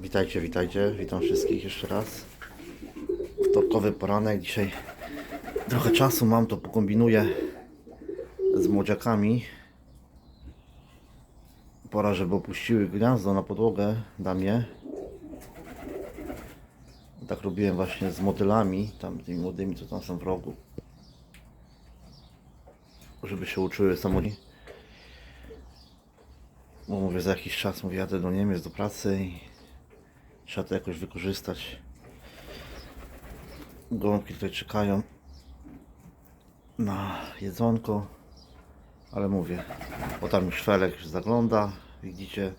Witajcie, witajcie. Witam wszystkich jeszcze raz. Wtorkowy poranek. Dzisiaj trochę czasu mam, to pokombinuję z młodziakami. Pora, żeby opuściły gniazdo na podłogę damie. Tak robiłem właśnie z motylami, tam tymi młodymi, co tam są w rogu. Żeby się uczyły samodzielnie. Bo mówię, za jakiś czas mówię, jadę do Niemiec do pracy i trzeba to jakoś wykorzystać. Gołąbki tutaj czekają na jedzonko, ale mówię, bo tam już Felek już zagląda, widzicie.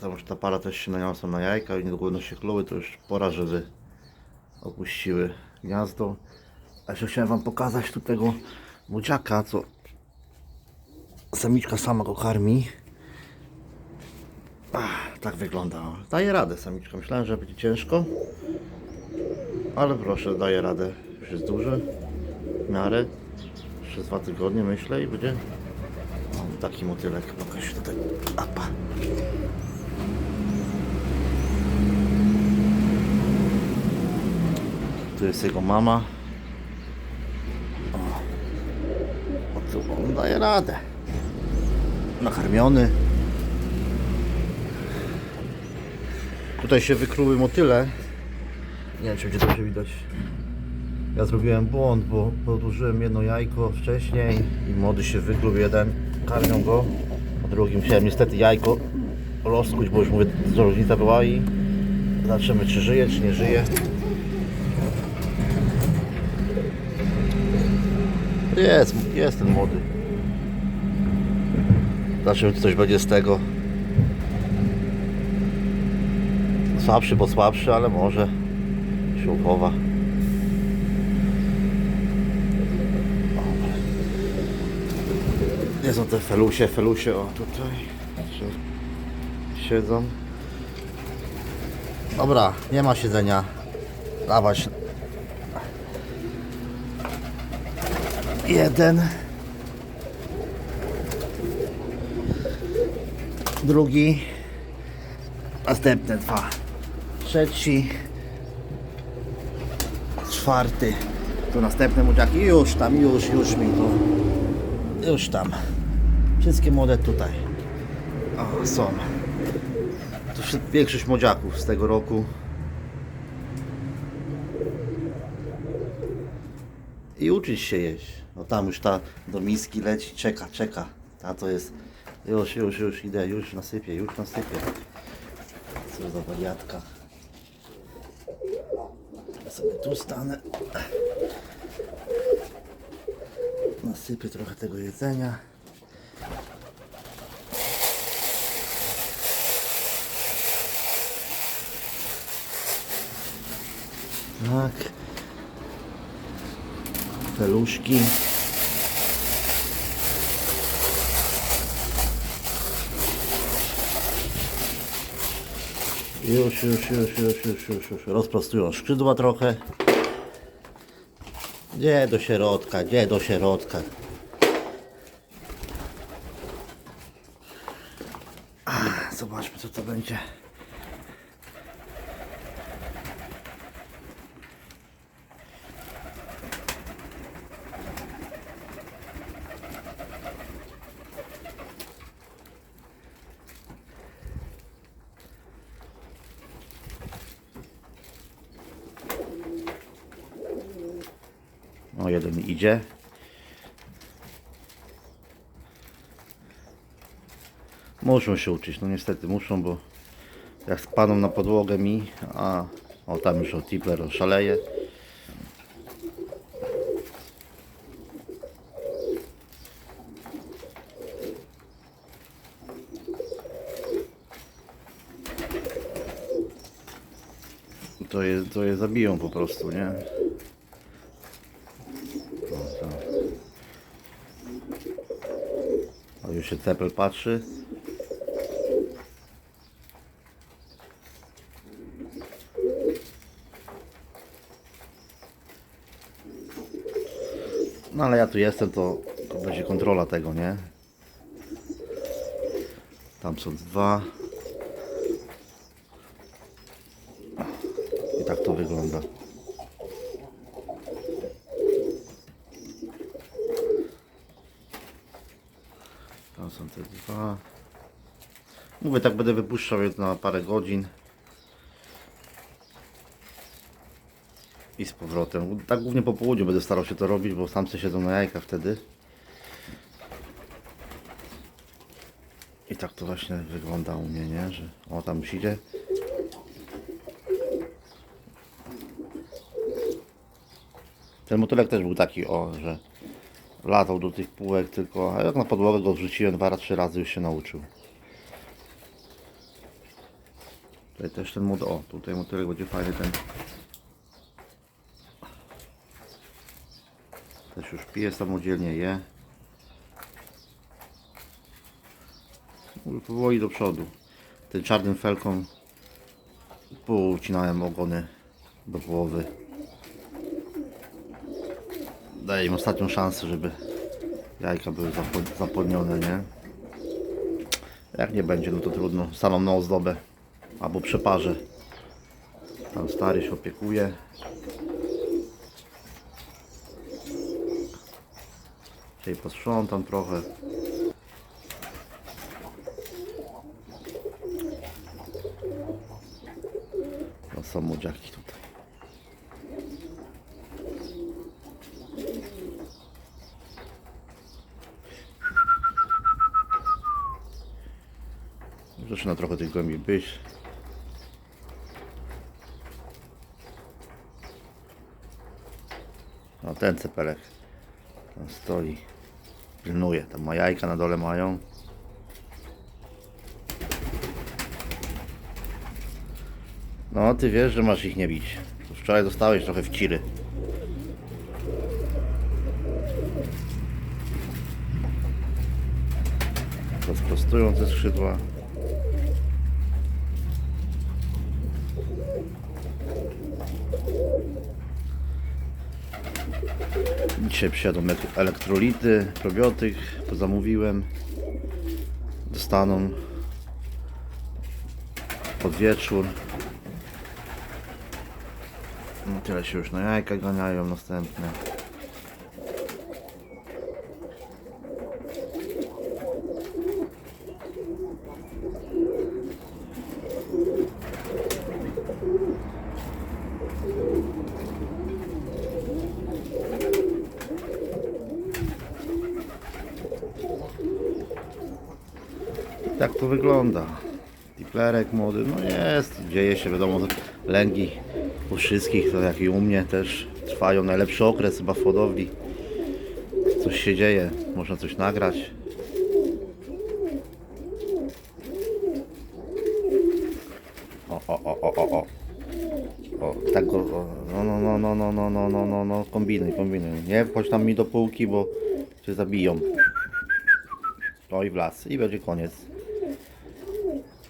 Tam już ta para też się naniosła na jajka i niedługo się kluły, to już pora, żeby opuściły gniazdo. A jeszcze chciałem wam pokazać tu tego młodziaka, co samiczka sama go karmi. Ach, tak wygląda. Daje radę samiczka. Myślałem, że będzie ciężko. Ale proszę, daje radę. Już jest duży. W miarę. Przez dwa tygodnie myślę i będzie. Mam taki motylek. Pokaż tutaj. Apa. Tu jest jego mama. O, o tu on daje radę nakarmiony. Tutaj się wykluły motyle. Nie wiem, czy będzie dobrze widać. Ja zrobiłem błąd, bo podłożyłem jedno jajko wcześniej i młody się wykluł jeden. Karmią go. A drugim chciałem niestety jajko rozkuć, bo już mówię, że różnica była i zobaczymy, czy żyje, czy nie żyje. Jest, jest ten młody. Zobaczymy, czy coś będzie z tego. Słabszy, bo słabszy, ale może się uchowa. Nie są te felusie, felusie, o tutaj siedzą. Dobra, nie ma siedzenia. Dawać. Jeden. drugi, następne dwa, trzeci, czwarty, tu następne młodziaki, już tam, już, już mi to, już tam, wszystkie młode tutaj, o, są, to większość młodziaków z tego roku. I uczyć się jeść, no tam już ta do miski leci, czeka, czeka, ta to jest już, już, już idę, już nasypię, już nasypię. Co za wariatka. Sobie tu stanę. Nasypię trochę tego jedzenia. Tak. Peluszki. Już, już, już, już, już, już, już. Rozprostują skrzydła trochę. Gdzie do środka, gdzie do środka. Zobaczmy co to będzie. Jeden idzie. Muszą się uczyć, no niestety muszą, bo jak spadną na podłogę mi, a o tam już o Tipler szaleje. To je, to je zabiją po prostu, nie? O, tak. Się cepel patrzy. No ale ja tu jestem, to będzie kontrola tego, nie? Tam są dwa. I tak to wygląda. Tam są te dwa. Mówię, tak będę wypuszczał je na parę godzin. I z powrotem. Tak głównie po południu będę starał się to robić, bo samce siedzą na jajka wtedy. I tak to właśnie wygląda u mnie, nie? Że o tam już idzie. Ten motylek też był taki, o, że latał do tych półek tylko, jak na podłogę go wrzuciłem dwa, trzy razy już się nauczył. Tutaj też ten mod, o, tutaj motylek będzie fajny ten. Też już pije samodzielnie, je. Powoli do przodu. Tym czarnym felką poucinałem ogony do połowy. Daję im ostatnią szansę, żeby jajka były zapłodnione, nie? Jak nie będzie, no to trudno. Staną na ozdobę albo przeparzę. Tam stary się opiekuje. Dzisiaj posprzątam trochę. No są młodziaki tutaj. Zaczyna trochę tych głębi być. Ten cepelek tam stoi. Pilnuje. Tam ma jajka na dole mają. No, ty wiesz, że masz ich nie bić. Wczoraj dostałeś trochę w ciry. Rozprostują te skrzydła. Dzisiaj przyjadą ek- elektrolity, probiotyk, to zamówiłem. Dostaną pod wieczór. No, tyle się już na jajka ganiają następne. Tak to wygląda. Tiplerek młody, no jest, dzieje się, wiadomo, lęgi u wszystkich, tak jak i u mnie też trwają najlepszy okres chyba w hodowli. Coś się dzieje, można coś nagrać. O, o, o, o, o, o. Tak go, no, no, no, no, no, no, no, no, no, no, kombinuj, kombinuj. Nie wchodź tam mi do półki, bo cię zabiją. No i w las. I będzie koniec.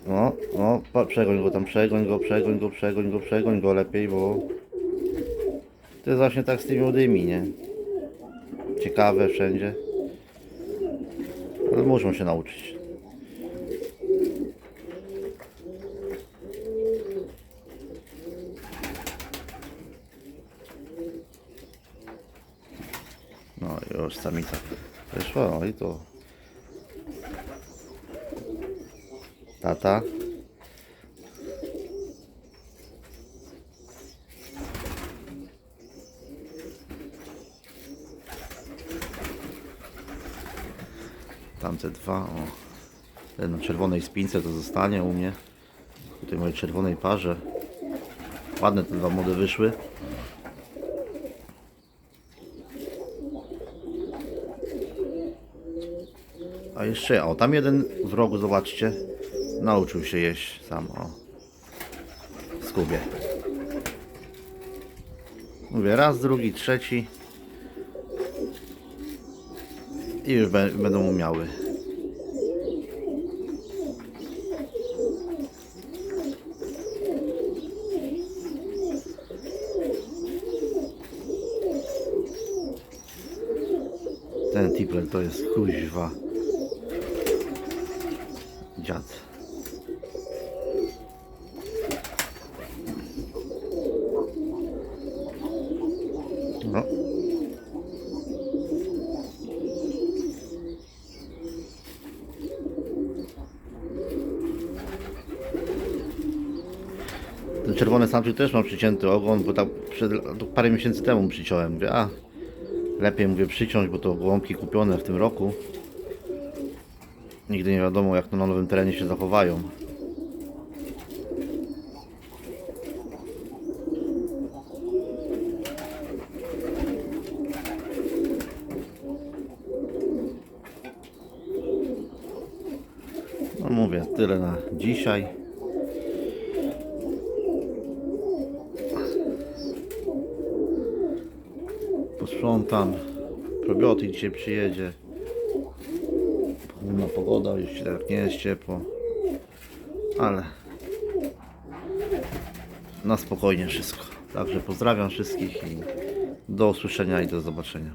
No, no, przegoń go tam, przegoń go, przegoń go, przegoń go, przegoń go lepiej, bo to jest właśnie tak z tymi młodymi, nie? Ciekawe wszędzie. Ale muszą się nauczyć. No już samica wyszła, no i to Tata. Tamte dwa, o. Ten czerwonej spince to zostanie u mnie. Tutaj mojej czerwonej parze. Ładne te dwa młode wyszły. A jeszcze, o tam jeden w rogu, zobaczcie. Nauczył się jeść sam, o. Skubie. Mówię, raz, drugi, trzeci. I już będą umiały. Ten tipler to jest kuźwa. dziad. No. Czerwony samczyk też ma przycięty ogon, bo tak przed, parę miesięcy temu przyciąłem. Mówię, a lepiej mówię przyciąć, bo to gołąbki kupione w tym roku. Nigdy nie wiadomo jak to na nowym terenie się zachowają. No mówię, tyle na dzisiaj. Posprzątam. Probiotyk dzisiaj przyjedzie. Inna pogoda, już tak nie jest ciepło. Ale na spokojnie wszystko. Także pozdrawiam wszystkich i do usłyszenia i do zobaczenia.